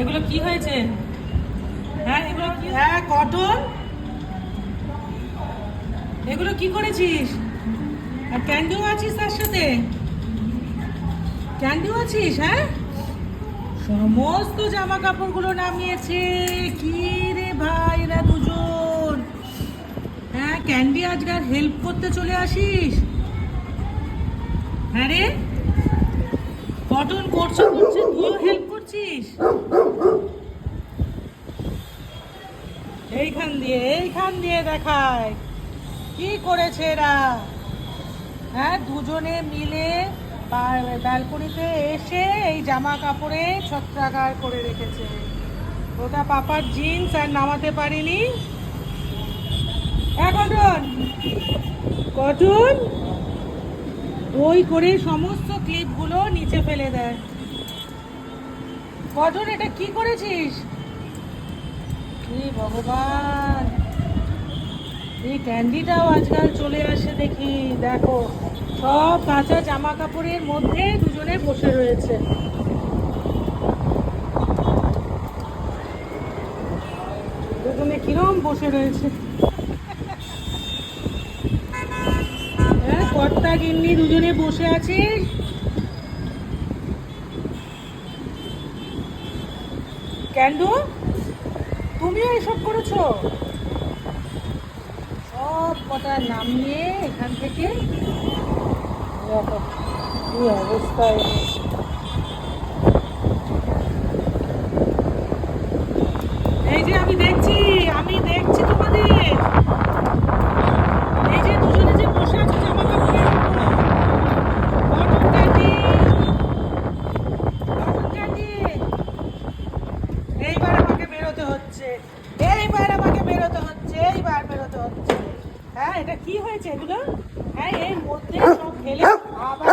এগুলো কি হয়েছে? হ্যাঁ এগুলো কি হ্যাঁ কটন। এগুলো কি করেছিস? আর ক্যান্ডিও আছিস তার সাথে? ক্যান্ডিও আছিস হ্যাঁ? সমস্ত জামা কাপড়গুলো নামিয়েছে। কি রে ভাই এরা দুজন? হ্যাঁ ক্যান্ডি আজকাল হেল্প করতে চলে আসিস? হ্যাঁ রে? কটন করছ করছে তুইও হেল্প করছিস? এইখান দিয়ে এইখান দিয়ে দেখায়। কি করেছে এরা? হ্যাঁ দুজনে মিলে ব্যালকনিতে এসে এই জামা কাপড়ে ছত্রাকার করে রেখেছে। ওটা পাপার জিন্স আর নামাতে পারিনি। কটন কটন ওই করে সমস্ত ক্লিপগুলো নিচে ফেলে দেয়। কটন এটা কি করেছিস? ভগবান। এই ক্যান্ডিটাও আজকাল চলে আসে দেখি, দেখো। সব কাঁচা জামা কাপড়ের মধ্যে দুজনে বসে রয়েছে। দুজনে কিরম বসে রয়েছে। হ্যাঁ কর্তা গিন্নি দুজনে বসে আছিস ক্যান্ডু? তুমিও এসব করেছ? সব কটা নামিয়ে এখান থেকে দেখো কি অবস্থা এনেছে। এই যে আমি দেখছি আমি দেখছি তোমাদের এই যে দুজনে যে বসে আছো জামা কাপড়ের উপর কটন ক্যান্ডি কটন ক্যান্ডি এইবার আমাকে বেরোতে হচ্ছে। এইবার আমাকে বেরোতে হচ্ছে এইবার বেরোতে হচ্ছে। হ্যাঁ এটা কি হয়েছে এগুলো? হ্যাঁ এর মধ্যে সব ফেলে আবার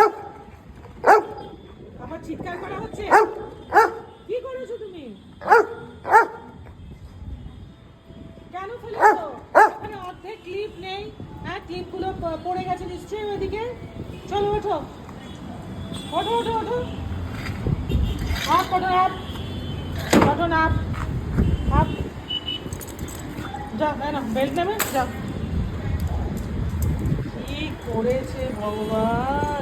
আবার চিৎকার করা হচ্ছে? কি করেছ তুমি? কেন ফেলেছো? এখানে অর্ধেক ক্লিপ নেই। হ্যাঁ ক্লিপগুলো পড়ে গেছে নিশ্চয়ই ওইদিকে। চলো ওঠো। ওঠো ওঠো ওঠো। আপ ওঠো আপ ওঠো না আপ যাও তাই না বেল্ট যাও। কি করেছে ভগবান?